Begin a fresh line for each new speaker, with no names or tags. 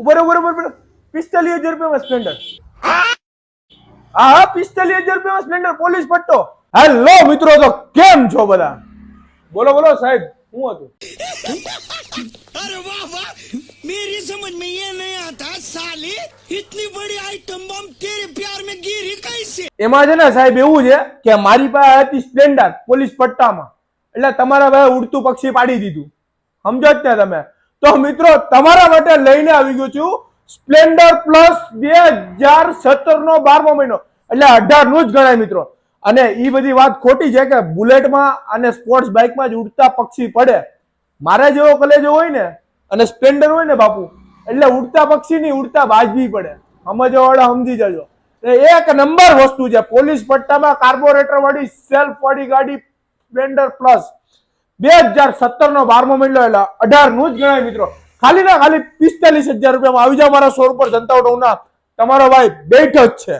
ઉપર ઉપર ઉપર ઉપર પિસ્તાલીસ હજાર રૂપિયામાં સ્પ્લેન્ડર હા હા પિસ્તાલીસ હજાર રૂપિયામાં સ્પ્લેન્ડર પોલીસ પટ્ટો હેલો મિત્રો તો કેમ છો બધા બોલો બોલો સાહેબ શું હતું
अरे वाह वाह मेरी समझ में ये नहीं आता साले इतनी बड़ी आइटम बम तेरे प्यार में गिरी कैसे
એમાં છે ને સાહેબ એવું છે કે મારી પાસે હતી સ્પ્લેન્ડર પોલીસ પટ્ટામાં એટલે તમારા ભાઈ ઉડતું પક્ષી પાડી દીધું સમજો જ ને તમે તો મિત્રો, તમારા માટે લઈને આવી ગયો છું સ્પ્લેન્ડર પ્લસ બે હજાર સત્તર નો બારમો મહિનો. એટલે અઢારનું જ ગણાય મિત્રો. અને એ બધી વાત ખોટી છે કે બુલેટમાં અને સ્પોર્ટ્સ બાઇકમાં જ ઉડતા પક્ષી પડે. મારા જેવો કલેજો હોય ને, અને સ્પ્લેન્ડર હોય ને બાપુ, એટલે ઉડતા પક્ષી નહીં, ઉડતા વાજબી પડે. સમજવા વાળા સમજી જજો. એક નંબર વસ્તુ છે, પોલીસ પટ્ટામાં કાર્બોરેટર વાળી સેલ્ફ વાળી ગાડી સ્પ્લેન્ડર પ્લસ બે હજાર સત્તર નો બારમો મહિનો એટલે અઢારનું જ ગણાય મિત્રો. ખાલી ના ખાલી પિસ્તાલીસ હજાર રૂપિયામાં આવી જાવ મારા શોર ઉપર જનતા ઉઠવના તમારો ભાઈ બેઠો જ છે.